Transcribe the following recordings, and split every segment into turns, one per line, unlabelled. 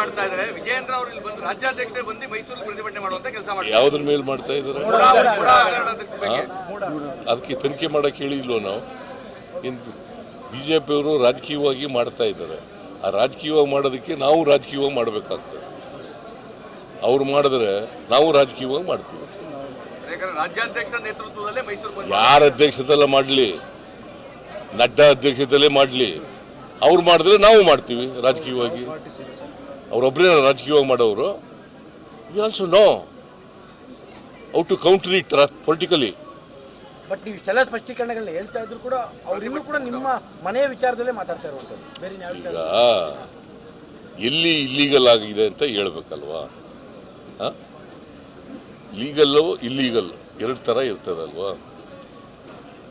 ಮಾಡ್ತಾ ಇದ್ದಾರೆ. ವಿಜಯೇಂದ್ರ ಅವರು ಇಲ್ಲಿ ಬಂದು ರಾಜ್ಯಾಧ್ಯಕ್ಷರೇ ಬಂದು ಮೈಸೂರು ಪ್ರತಿಭಟನೆ ಮಾಡುವಂತ ಕೆಲಸ ಮಾಡ್ತಾರೆ.
ಯಾವ್ದ್ರ ಮೇಲೆ ಮಾಡ್ತಾ ಇದ್ದಾರೆ. ಅದಕ್ಕೆ ತನಿಖೆ ಮಾಡಕ್ಕೆ ಹೇಳಿಲ್ವೋ ನಾವು? ಇಂದು ಬಿ ಜೆ ಪಿಯವರು ರಾಜಕೀಯವಾಗಿ ಮಾಡ್ತಾ ಇದ್ದಾರೆ. ಆ ರಾಜಕೀಯವಾಗಿ ಮಾಡೋದಕ್ಕೆ ನಾವು ರಾಜಕೀಯವಾಗಿ ಮಾಡಬೇಕಾಗ್ತದೆ. ಅವ್ರು ಮಾಡಿದ್ರೆ ನಾವು ರಾಜಕೀಯವಾಗಿ ಮಾಡ್ತೀವಿ. ಯಾರ ಅಧ್ಯಕ್ಷತೆಲ್ಲ ಮಾಡಲಿ? ನಡ್ಡಾ ಅಧ್ಯಕ್ಷತೆಯಲ್ಲೇ ಮಾಡಲಿ. ಅವ್ರು ಮಾಡಿದ್ರೆ ನಾವು ಮಾಡ್ತೀವಿ ರಾಜಕೀಯವಾಗಿ. ಅವರೊಬ್ಬರೇ ರಾಜಕೀಯವಾಗಿ ಮಾಡೋರು. We also know ought to counter it politically
but ನೀವು ಇಷ್ಟೆಲ್ಲ ಸ್ಪಷ್ಟೀಕರಣಗಳನ್ನ ಹೇಳ್ತಾ ಇದ್ರು ಕೂಡ ಅವ್ರು ಇನ್ನೂ ಕೂಡ ನಿಮ್ಮ ಮನೆಯ ವಿಚಾರದಲ್ಲೇ ಮಾತಾಡ್ತಾ ಇರುವಂಥದ್ದು. ಬೇರೆ ಯಾವ ವಿಚಾರ
ಈಗ ಎಲ್ಲಿ ಇಲ್ಲೀಗಲ್ ಆಗಿದೆ ಅಂತ ಹೇಳ್ಬೇಕಲ್ವಾ? ಲೀಗಲ್ಲು ಇಲ್ಲೀಗಲ್ ಎರಡು ಥರ ಇರ್ತದಲ್ವಾ?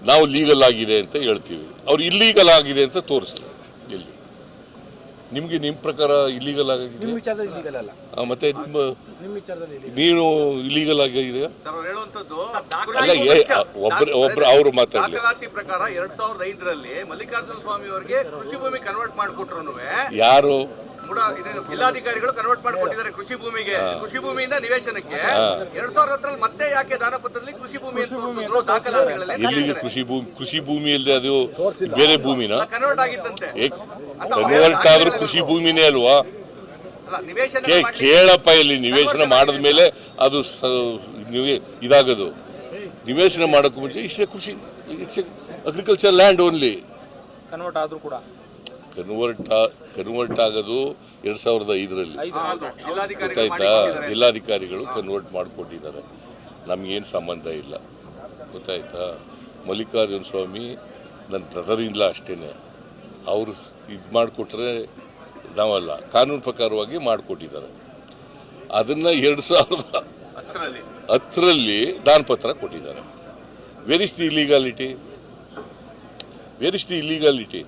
ನಾವು ಲೀಗಲ್ ಆಗಿದೆ ಅಂತ ಹೇಳ್ತೀವಿ. ಅವ್ರು ಇಲ್ಲೀಗಲ್ ಆಗಿದೆ ಅಂತ ತೋರಿಸ್ಲಿ. ನಿಮಗೆ ನಿಮ್ಮ ಪ್ರಕಾರ ಇಲ್ಲಿಗಲ್ ಆಗಿದೆ
ನಿಮ್ಮ ವಿಚಾರದಲ್ಲಿ ಇಲ್ಲಿಗಲ್ ಅಲ್ಲ.
ಆ, ಮತ್ತೆ ನಿಮ್ಮ
ನಿಮ್ಮ ವಿಚಾರದಲ್ಲಿ ಇಲ್ಲಿ
ನೀನು ಇಲ್ಲೀಗಲ್ ಆಗಿದೆ
ಸರ್ ಅವ್ರು ಹೇಳುವಂತದ್ದು
ಅಲ್ಲ ಏ ಒಬ್ರು ಒಬ್ರು ಅವರು ಮಾತಾಡಲಿ.
ದಾಖಲಾತಿ ಪ್ರಕಾರ ಎರಡ್ ಸಾವಿರದ ಐದರಲ್ಲಿ ಮಲ್ಲಿಕಾರ್ಜುನ ಸ್ವಾಮಿ ಅವರಿಗೆ ಕೃಷಿ ಭೂಮಿ ಕನ್ವರ್ಟ್ ಮಾಡಿಕೊಟ್ರು
ಯಾರು?
ಕೂಡ ಜಿಲ್ಲಾಧಿಕಾರಿಗಳು ಕನ್ವರ್ಟ್ ಮಾಡಿಕೊಟ್ಟಿದ್ದಾರೆ ಕೃಷಿ ಭೂಮಿಗೆ. ಕೃಷಿ ಭೂಮಿಯಿಂದ ನಿವೇಶನಕ್ಕೆ. ಎರಡ್ ಸಾವಿರದ ಹತ್ತರಲ್ಲಿ ಮತ್ತೆ ಯಾಕೆ ದಾನಪತ್ರದಲ್ಲಿ ಕೃಷಿ ಭೂಮಿ ದಾಖಲಾತಿಗಳಲ್ಲಿ
ಕೃಷಿ ಭೂಮಿ ಕೃಷಿ ಭೂಮಿಯಲ್ಲಿ ಇಲ್ಲದೆ ಅದು ಬೇರೆ ಭೂಮಿನ?
ಕನ್ವರ್ಟ್ ಆಗಿತ್ತಂತೆ.
ಕನ್ವರ್ಟ್ ಆದ್ರೂ ಕೃಷಿ ಭೂಮಿನೇ ಅಲ್ವಾ? ಕೇಳಪ್ಪ ಇಲ್ಲಿ ನಿವೇಶನ ಮಾಡಿದ ಮೇಲೆ ಅದು ಇದಾಗೋದು. ನಿವೇಶನ ಮಾಡೋಕ್ಕೂ ಮುಂಚೆ ಇಷ್ಟೇ ಕೃಷಿ it's agriculture land only
convert ಆದ್ರೂ ಕೂಡ.
ಕನ್ವರ್ಟ್ ಕನ್ವರ್ಟ್ ಆಗೋದು ಎರಡು ಸಾವಿರದ ಐದರಲ್ಲಿ.
ಜಿಲ್ಲಾಧಿಕಾರಿಗಳು
ಗೊತ್ತಾಯ್ತಾ? ಜಿಲ್ಲಾಧಿಕಾರಿಗಳು ಕನ್ವರ್ಟ್ ಮಾಡಿಕೊಟ್ಟಿದ್ದಾರೆ. ನಮಗೇನು ಸಂಬಂಧ ಇಲ್ಲ. ಗೊತ್ತಾಯ್ತಾ? ಮಲ್ಲಿಕಾರ್ಜುನ ಸ್ವಾಮಿ ನನ್ನ ಬ್ರದರ್ ಇಲ್ಲ ಅಷ್ಟೇ ಅವರು ಇದು ಮಾಡಿಕೊಟ್ರೆ ನಾವಲ್ಲ. ಕಾನೂನು ಪ್ರಕಾರವಾಗಿ ಮಾಡಿಕೊಟ್ಟಿದ್ದಾರೆ. ಅದನ್ನು ಎರಡು ಸಾವಿರದ
ಹತ್ತರಲ್ಲಿ.
ದಾನಪತ್ರ ಕೊಟ್ಟಿದ್ದಾರೆ. Where's is the illegality where's is the illegality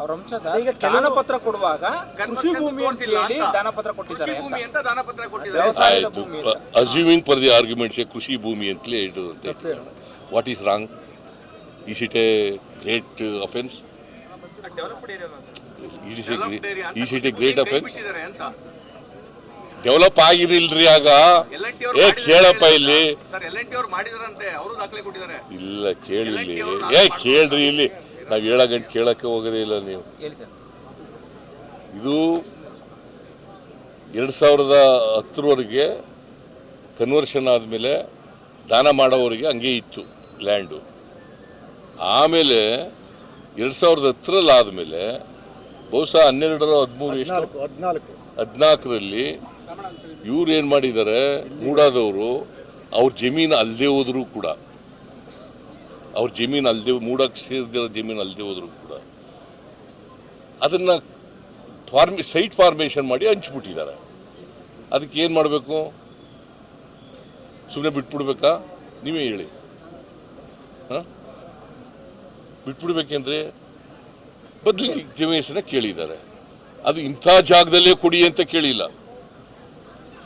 ಅವ್ರ ಅಂಶದ
ಈಗ ಕೆಲವು-
ಪತ್ರ ಕೊಡುವಾಗ ಕೃಷಿ ಭೂಮಿ ಅಂತ ಹೇಳಿ. ದಾನಪತ್ರ
ಕೃಷಿ
ಕೊಟ್ಟಿದ್ದಾರೆ ಅಂತ.
ಭೂಮಿ ಅಂತ. ದಾನಪತ್ರ ಕೊಟ್ಟಿದ್ದಾರೆ.
ವ್ಯವಸಾಯದ
ಆಯಿತು.
ಭೂಮಿ ಅಂತ.
ಅಸ್ಯೂಮಿಂಗ್ ಫಾರ್ ದಿ ಆರ್ಗ್ಯುಮೆಂಟ್ಸ್ ಕೃಷಿ ಭೂಮಿ ಅಂತಲೇ ಹೇಳಿರುತ್ತೆ what is wrong is it a great offence
ಅಂತ
is it a great offence
ಬಿಟ್ಟಿದ್ದಾರೆ ಅಂತ.
ಡೆವಲಪ್ ಆಗಿರಲಿಲ್ರಿ ಆಗ. ಏ ಕೇಳಪ್ಪ ಇಲ್ಲಿ.
ಸರ್ ಎಲ್ ಎನ್ ಟಿ ಅವ್ರು ಮಾಡಿದಾರಂತೆ. ಅವರು ದಾಖಲೆ ಕೊಟ್ಟಿದ್ದಾರೆ.
ಇಲ್ಲ ಕೇಳಿ ಇಲ್ಲಿ ಏ ಕೇಳ್ರಿ ಇಲ್ಲಿ. ನಾವು ಏಳ ಗಂಟೆ ಕೇಳಕ್ಕೆ ಹೋಗೋದೇ ಇಲ್ಲ ನೀವು. ಇದು ಎರಡು ಸಾವಿರದ ಹತ್ತರವರೆಗೆ ಕನ್ವರ್ಷನ್ ಆದಮೇಲೆ ದಾನ ಮಾಡೋವರಿಗೆ ಹಂಗೆ ಇತ್ತು ಲ್ಯಾಂಡು ಆಮೇಲೆ ಎರಡು ಸಾವಿರದ ಹತ್ತರಲ್ಲಿ ಆದಮೇಲೆ ಬಹುಶಃ ಹನ್ನೆರಡರ ಹದಿಮೂರು ಎಷ್ಟು?
ಹದಿನಾಲ್ಕು
ಹದಿನಾಲ್ಕರಲ್ಲಿ ಇವ್ರು ಏನು ಮಾಡಿದ್ದಾರೆ ಮೂಡಾದವರು ಅವ್ರ ಜಮೀನು ಅಲ್ಲದೆ ಹೋದರೂ ಕೂಡ. ಅವ್ರ ಜಮೀನು ಅಲ್ಲದೆ ಮೂಡಕ್ಕೆ ಸೇರಿದಿರೋ ಜಮೀನು ಅಲ್ಲದೆ ಹೋದ್ರು ಕೂಡ ಅದನ್ನು ಫಾರ್ಮಿ, ಸೈಟ್ ಫಾರ್ಮೇಷನ್ ಮಾಡಿ ಹಂಚ್ಬಿಟ್ಟಿದ್ದಾರೆ. ಅದಕ್ಕೆ ಏನು ಮಾಡಬೇಕು? ಸುಮ್ಮನೆ ಬಿಟ್ಬಿಡ್ಬೇಕಾ? ನೀವೇ ಹೇಳಿ. ಹಾಂ? ಬಿಟ್ಬಿಡ್ಬೇಕೆಂದ್ರೆ ಬದಲಿಗೆ ಜಮೀಸನ್ನ ಕೇಳಿದ್ದಾರೆ. ಅದು ಇಂಥ ಜಾಗದಲ್ಲೇ ಕೊಡಿ ಅಂತ ಕೇಳಿಲ್ಲ.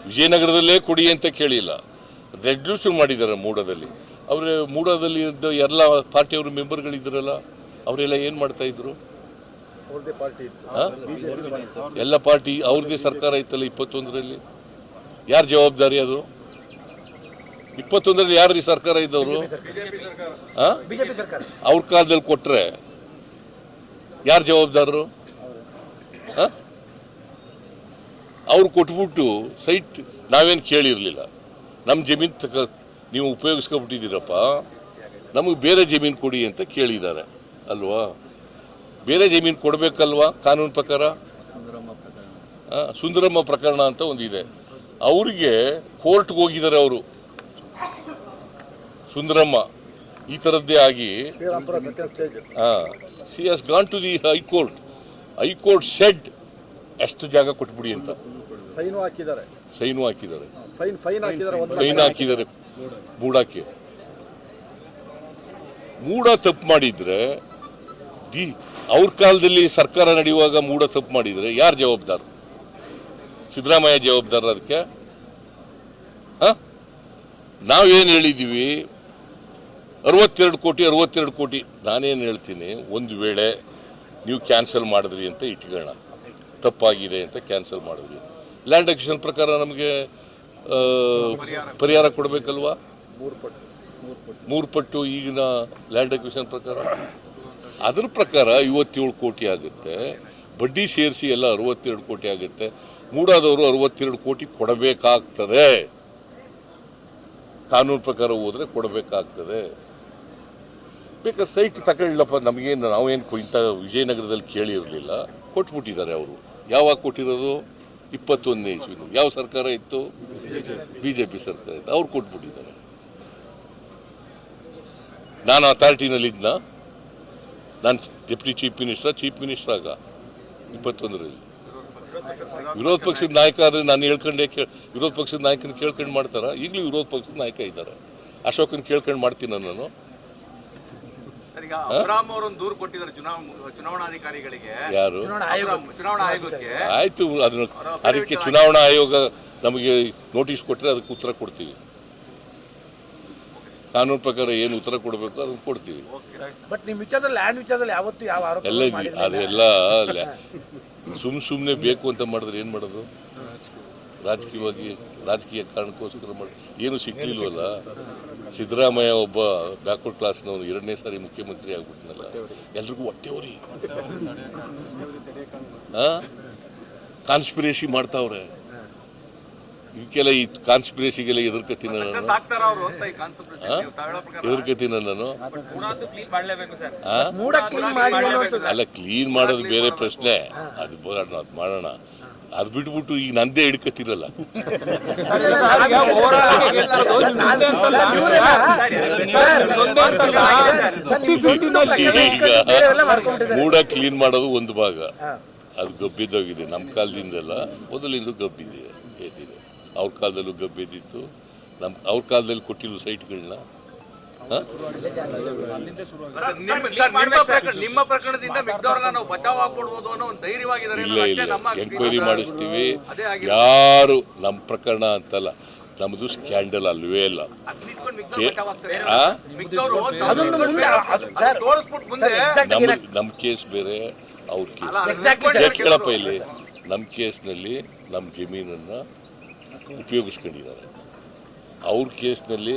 ವಿಜಯನಗರದಲ್ಲೇ ಕೊಡಿ ಅಂತ ಕೇಳಿಲ್ಲ. ರೆಡ್ಯೂಸ್ ಮಾಡಿದ್ದಾರೆ ಮೂಡದಲ್ಲಿ. ಅವರೇ ಮೂಡದಲ್ಲಿ ಇದ್ದ ಎಲ್ಲ ಪಾರ್ಟಿಯವರು ಮೆಂಬರ್ಗಳಿದ್ರಲ್ಲ ಅವರೆಲ್ಲ ಏನು ಮಾಡ್ತಾ ಇದ್ರು?
ಅವ್ರದ್ದೇ ಪಾರ್ಟಿ ಇತ್ತು. ಬಿಜೆಪಿ
ಎಲ್ಲ ಪಾರ್ಟಿ ಅವ್ರದ್ದೇ ಸರ್ಕಾರ ಇತ್ತಲ್ಲ ಇಪ್ಪತ್ತೊಂದರಲ್ಲಿ? ಯಾರ ಜವಾಬ್ದಾರಿ ಅದು? ಇಪ್ಪತ್ತೊಂದರಲ್ಲಿ ಯಾರು ಸರ್ಕಾರ ಇದ್ದವರು? ಆ?
ಬಿಜೆಪಿ ಸರ್ಕಾರ.
ಅವ್ರ ಕಾಲದಲ್ಲಿ ಕೊಟ್ಟರೆ ಯಾರು ಜವಾಬ್ದಾರರು? ಅವ್ರು ಕೊಟ್ಬಿಟ್ಟು ಸೈಟ್ ನಾವೇನು ಕೇಳಿರಲಿಲ್ಲ. ನಮ್ಮ ಜಮೀನು ತಕ ನೀವು ಉಪಯೋಗಿಸ್ಕೊಬಿಟ್ಟಿದ್ದೀರಪ್ಪ ನಮಗೆ ಬೇರೆ ಜಮೀನು ಕೊಡಿ ಅಂತ ಕೇಳಿದ್ದಾರೆ ಅಲ್ವಾ? ಬೇರೆ ಜಮೀನು ಕೊಡಬೇಕಲ್ವಾ ಕಾನೂನು ಪ್ರಕಾರ? ಸುಂದರಮ್ಮ ಪ್ರಕರಣ ಅಂತ ಒಂದಿದೆ. ಅವರಿಗೆ ಕೋರ್ಟ್ಗೆ ಹೋಗಿದ್ದಾರೆ ಅವರು. ಸುಂದರಮ್ಮ ಈ ಥರದ್ದೇ ಆಗಿ
ಹಾಂ
C S gone to the high court high court said ಎಷ್ಟು ಜಾಗ ಕೊಟ್ಬಿಡಿ ಅಂತ.
ಸೈನು ಹಾಕಿದ್ದಾರೆ.
ಸೈನು ಹಾಕಿದ್ದಾರೆ.
ಫೈನ್ ಫೈನ್ ಹಾಕಿದ್ದಾರೆ.
ಫೈನ್ ಹಾಕಿದ್ದಾರೆ. ಮೂಡಕ್ಕೆ. ಮೂಡ ತಪ್ಪು ಮಾಡಿದ್ರೆ ದಿ ಅವ್ರ ಕಾಲದಲ್ಲಿ ಸರ್ಕಾರ ನಡೆಯುವಾಗ ಮೂಡ ತಪ್ಪು ಮಾಡಿದ್ರೆ ಯಾರು ಜವಾಬ್ದಾರು? ಸಿದ್ದರಾಮಯ್ಯ ಜವಾಬ್ದಾರ ಅದಕ್ಕೆ? ನಾವೇನು ಹೇಳಿದ್ದೀವಿ ಅರವತ್ತೆರಡು ಕೋಟಿ ಅರವತ್ತೆರಡು ಕೋಟಿ. ನಾನೇನು ಹೇಳ್ತೀನಿ, ಒಂದು ವೇಳೆ ನೀವು ಕ್ಯಾನ್ಸಲ್ ಮಾಡಿದ್ರಿ ಅಂತ ಇಟ್ಕೊಳ್ಳೋಣ. ತಪ್ಪಾಗಿದೆ ಅಂತ ಕ್ಯಾನ್ಸಲ್ ಮಾಡಿದ್ವಿ ಲ್ಯಾಂಡ್ ಅಕ್ವಿಷನ್ ಪ್ರಕಾರ ನಮಗೆ ಪರಿಹಾರ ಕೊಡಬೇಕಲ್ವಾ?
ಮೂರು ಪಟ್ಟು
ಈಗಿನ ಲ್ಯಾಂಡ್ ಅಕ್ವಿಷನ್ ಪ್ರಕಾರ. ಅದ್ರ ಪ್ರಕಾರ ಐವತ್ತೇಳು ಕೋಟಿ ಆಗುತ್ತೆ. ಬಡ್ಡಿ ಸೇರಿಸಿ ಎಲ್ಲ ಅರವತ್ತೆರಡು ಕೋಟಿ ಆಗುತ್ತೆ. ಮೂಡಾದವರು ಅರವತ್ತೆರಡು ಕೋಟಿ ಕೊಡಬೇಕಾಗ್ತದೆ. ಕಾನೂನು ಪ್ರಕಾರ ಹೋದ್ರೆ ಕೊಡಬೇಕಾಗ್ತದೆ. ಬೇಕಾದ್ರೆ ಸೈಟ್ ತಗೊಳ್ಳಪ್ಪ ನಮಗೇನು ನಾವೇನು ಇಂಥ ವಿಜಯನಗರದಲ್ಲಿ ಕೇಳಿರಲಿಲ್ಲ. ಕೊಟ್ಬಿಟ್ಟಿದ್ದಾರೆ ಅವರು. ಯಾವಾಗ ಕೊಟ್ಟಿರೋದು? ಇಪ್ಪತ್ತೊಂದನೇ ಇಸ್ವಿನು ಯಾವ ಸರ್ಕಾರ ಇತ್ತು? ಬಿ ಜೆ ಪಿ ಸರ್ಕಾರ ಇತ್ತು. ಅವ್ರು ಕೊಟ್ಬಿಟ್ಟಿದ್ದಾರೆ. ನಾನು ಅಥಾರಿಟಿನಲ್ಲಿ ಇದ್ನ. ನಾನು deputy chief minister chief minister ಆಗ, ಇಪ್ಪತ್ತೊಂದರಲ್ಲಿ. ವಿರೋಧ ಪಕ್ಷದ ನಾಯಕ ಆದರೆ ನಾನು ಹೇಳ್ಕೊಂಡೆ ಕೇಳ, ವಿರೋಧ ಪಕ್ಷದ ನಾಯಕನ ಕೇಳ್ಕೊಂಡು ಮಾಡ್ತಾರ? ಈಗಲೂ ವಿರೋಧ ಪಕ್ಷದ ನಾಯಕ ಇದ್ದಾರೆ. ಅಶೋಕನ ಕೇಳ್ಕೊಂಡು ಮಾಡ್ತೀನಿ ನಾನು.
ಈಗ ಅಬ್ರಾಮ್ ಅವರೊಂದು ದೂರು ಕೊಟ್ಟಿದ್ದಾರೆ ಚುನಾವಣಾಧಿಕಾರಿಗಳಿಗೆ.
ಯಾರು?
ಚುನಾವಣಾ
ಆಯೋಗಕ್ಕೆ.
ಆಯ್ತು ಅದನ್ನು ಅದಕ್ಕೆ ಚುನಾವಣಾ ಆಯೋಗ ನಮಗೆ ನೋಟಿಸ್ ಕೊಟ್ಟರೆ ಅದಕ್ಕೆ ಉತ್ತರ ಕೊಡ್ತೀವಿ. ಕಾನೂನು ಪ್ರಕಾರ ಏನು ಉತ್ತರ ಕೊಡಬೇಕು ಅದನ್ನು ಕೊಡ್ತೀವಿ.
ಬಟ್ ನಿಮ್ಮ ವಿಚಾರದಲ್ಲಿ ಲ್ಯಾಂಡ್ ವಿಚಾರದಲ್ಲಿ ಯಾವತ್ತೂ ಯಾವ ಆರೋಪ
ಎಲ್ಲ ಅದೆಲ್ಲ ಸುಮ್ ಸುಮ್ಮನೆ ಬೇಕು ಅಂತ ಮಾಡಿದ್ರೆ ಏನು ಮಾಡೋದು? ರಾಜಕೀಯವಾಗಿ ರಾಜಕೀಯ ಕಾರಣಕ್ಕೋಸ್ಕರ ಮಾಡಿ ಏನು ಸಿಕ್ಕಿಲ್ವಲ್ಲ ಸಿದ್ದರಾಮಯ್ಯ ಒಬ್ಬ ಬ್ಯಾಕ್ವರ್ಡ್ ಕ್ಲಾಸ್ನವನು ಎರಡನೇ ಸಾರಿ ಮುಖ್ಯಮಂತ್ರಿ ಆಗ್ಬಿಟ್ಟನಲ್ಲ ಎಲ್ರಿಗೂ ಹೊಟ್ಟೆವ್ರಿ ಕಾನ್ಸ್ಪಿರೇಸಿ ಮಾಡ್ತಾವ್ರೆ. ಇದಕ್ಕೆಲ್ಲ ಈ ಕಾನ್ಸ್ಪಿರೇಸಿಗೆಲ್ಲ ಎದುರ್ಕತೀನಿ ನಾನು. ಎದುರ್ಕತೀನಿ ನಾನು.
ಕ್ಲೀನ್ ಮಾಡ್ಲೇಬೇಕು ಸರ್.
ಆ?
ಕ್ಲೀನ್ ಮಾಡಿ ಅನ್ನುವಂಥದ್ದು.
ಅಲ್ಲ ಕ್ಲೀನ್ ಮಾಡೋದು ಬೇರೆ ಪ್ರಶ್ನೆ. ಅದು ಬರೋಣ ಅದು ಮಾಡೋಣ. ಅದು ಬಿಟ್ಬಿಟ್ಟು ಈಗ ನಂದೇ
ಮಾಡ್ಕೊಂಡಿದ್ದಾರೆ.
ಮೂಡ ಕ್ಲೀನ್ ಮಾಡೋದು ಒಂದು ಭಾಗ. ಅದು ಗಬ್ಬಿದ್ದೋಗಿದೆ. ನಮ್ಮ ಕಾಲದಿಂದಲ್ಲ ಮೊದಲಿಂದ ಗಬ್ಬಿದೆ ಎದ್ದಿದೆ ಅವ್ರ ಕಾಲದಲ್ಲೂ ಗಬ್ಬಿದ್ದಿತ್ತು. ನಮ್ಮ ಅವ್ರ ಕಾಲದಲ್ಲಿ ಕೊಟ್ಟಿರೋ ಸೈಟ್ಗಳನ್ನ
ನಿಮ್ಮ ಸರ್, ನಿಮ್ಮ ಪ್ರಕರಣ ನಿಮ್ಮ ಪ್ರಕರಣದಿಂದ ನಾವು ಬಚಾವ್ ಆಗ್ಬಿಡ್ಬೋದು ಅನ್ನೋ ಒಂದು ಧೈರ್ಯವಾಗಿದ್ದಾರೆ
ಇಲ್ಲ ಇಲ್ಲ. ಎಂಕ್ವೈರಿ ಮಾಡಿಸ್ತೀವಿ. ಯಾರು ನಮ್ಮ ಪ್ರಕರಣ ಅಂತಲ್ಲ ನಮ್ಮದು ಸ್ಕ್ಯಾಂಡಲ್ ಅಲ್ವೇ ಇಲ್ಲ ನಮ್ಮ ಕೇಸ್ ಬೇರೆ ಅವ್ರ ಕೇಸ್ ಕೇಳಪ್ಪ ಇಲ್ಲಿ. ನಮ್ಮ ಕೇಸ್ನಲ್ಲಿ ನಮ್ಮ ಜಮೀನನ್ನು ಉಪಯೋಗಿಸ್ಕೊಂಡಿದ್ದಾರೆ. ಅವ್ರ ಕೇಸ್ನಲ್ಲಿ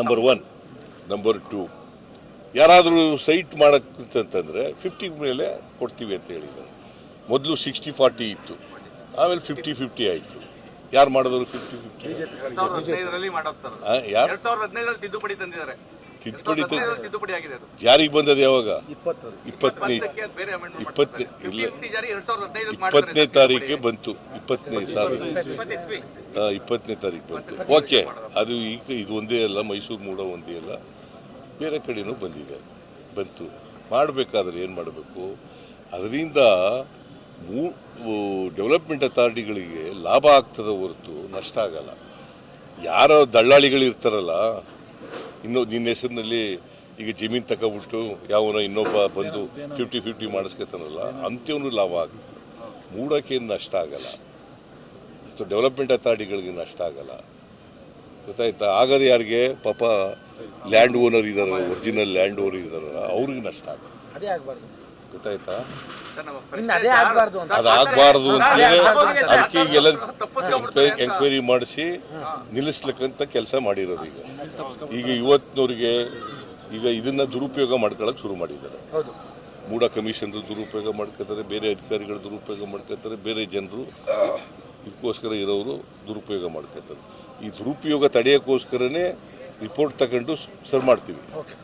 ನಂಬರ್ ಒನ್ ನಂಬರ್ ಟೂ ಯಾರಾದರೂ ಸೈಟ್ ಮಾಡೋಕ್ಕಂತಂದರೆ ಫಿಫ್ಟಿ ಮೇಲೆ ಕೊಡ್ತೀವಿ ಅಂತ ಹೇಳಿದ್ದಾರೆ. ಮೊದಲು ಸಿಕ್ಸ್ಟಿ ಫಾರ್ಟಿ ಇತ್ತು. ಆಮೇಲೆ ಫಿಫ್ಟಿ ಫಿಫ್ಟಿ ಆಯಿತು. ಯಾರು ಮಾಡಿದ್ರು ಫಿಫ್ಟಿ ಫಿಫ್ಟಿ ಯಾರು?
ಎರಡ್ ಸಾವಿರದ ಹದಿನೈದರಲ್ಲಿ ತಿದ್ದುಪಡಿ ತಂದಿದ್ದಾರೆ.
ತಿದ್ದುಪಡಿ ಜಾರಿಗೆ ಬಂದದ್ದು ಯಾವಾಗ? ಇಪ್ಪತ್ತನೇ
ತಾರೀಕು
ಇಪ್ಪತ್ತನೇ ಇಲ್ಲ.
50 ಜಾರಿ ಎರಡ್ ಸಾವಿರದ ಹದಿನೈದಕ್ಕೆ ಮಾಡ್ತಾರೆ
ಇಪ್ಪತ್ತನೇ ತಾರೀಕಿಗೆ ಬಂತು. ಇಪ್ಪತ್ತನೇ ಸಾವಿರ ಇಪ್ಪತ್ತನೇ ತಾರೀಕು ಬಂತು. ಓಕೆ. ಅದು ಈಗ ಇದು ಒಂದೇ ಅಲ್ಲ ಮೈಸೂರು ಮೂಡ ಒಂದೇ ಅಲ್ಲ. ಬೇರೆ ಕಡೆನೂ ಬಂದಿದೆ. ಬಂತು. ಮಾಡಬೇಕಾದ್ರೆ ಏನು ಮಾಡಬೇಕು? ಅದರಿಂದ ಮೂ ಡೆವಲಪ್ಮೆಂಟ್ ಅಥಾರಿಟಿಗಳಿಗೆ ಲಾಭ ಆಗ್ತದೆ ಹೊರತು ನಷ್ಟ ಆಗಲ್ಲ. ಯಾರೋ ದಳ್ಳಾಳಿಗಳು ಇರ್ತಾರಲ್ಲ ಇನ್ನೂ ನಿನ್ನ ಹೆಸರಿನಲ್ಲಿ ಈಗ ಜಮೀನು ತಗೊಬಿಟ್ಟು ಯಾವನೋ ಇನ್ನೊಬ್ಬ ಬಂದು ಫಿಫ್ಟಿ ಫಿಫ್ಟಿ ಮಾಡಿಸ್ಕೊತಾನಲ್ಲ ಅಂತ್ಯವನು ಲಾಭ ಆಗುತ್ತೆ ಮೂಡೋಕ್ಕೇನು ನಷ್ಟ ಆಗಲ್ಲ. ಅಥವಾ ಡೆವಲಪ್ಮೆಂಟ್ ಅಥಾರಿಟಿಗಳಿಗೆ ನಷ್ಟ ಆಗಲ್ಲ. ಗೊತ್ತಾಯ್ತಾ? ಆಗದ ಯಾರಿಗೆ? ಪಾಪ ಲ್ಯಾಂಡ್ ಓನರ್ ಇದಾರಲ್ಲ ಒರಿಜಿನಲ್ ಲ್ಯಾಂಡ್ ಓನರ್ ಇದಾರಲ್ಲ, ಅವ್ರಿಗೆ ನಷ್ಟ ಆಗಲ್ಲ. ಗೊತ್ತಾಯ್ತಾ?
ಸರ್, ನಮ್ಮ
ಇನ್ನು
ಪ್ರಶ್ನೆ
ಅದೇ
ಸರ್,
ಆಗ್ಬಾರ್ದು ಅಂತ.
ಅದು ಆಗಬಾರ್ದು ಅಂತೇಳಿ
ಅದೇ ಅಂತ.
ಅದಕ್ಕೆ
ಎಲ್ಲ.
ಎಂಕ್ವೈರಿ ಮಾಡಿಸಿ ನಿಲ್ಲಿಸ್ಲಿಕ್ಕಂತ ಕೆಲಸ ಮಾಡಿರೋದು ಈಗ. ಈಗ ಇವತ್ತಿನವ್ರಿಗೆ ಈಗ ಇದನ್ನ ದುರುಪಯೋಗ ಮಾಡ್ಕೊಳಕ್ ಶುರು ಮಾಡಿದ್ದಾರೆ.
ಹೌದು.
ಮೂಡ ಕಮಿಷನರು ದುರುಪಯೋಗ ಮಾಡ್ಕೋತಾರೆ ಬೇರೆ ಅಧಿಕಾರಿಗಳು ದುರುಪಯೋಗ ಮಾಡ್ಕೋತಾರೆ ಬೇರೆ ಜನರು ಇದಕ್ಕೋಸ್ಕರ ಇರೋರು ದುರುಪಯೋಗ ಮಾಡ್ಕೋತಾರೆ. ಈ ದುರುಪಯೋಗ ತಡೆಯೋಕ್ಕೋಸ್ಕರನೇ ರಿಪೋರ್ಟ್ ತಗೊಂಡು ಸರ್ ಮಾಡ್ತೀವಿ.
ಓಕೆ.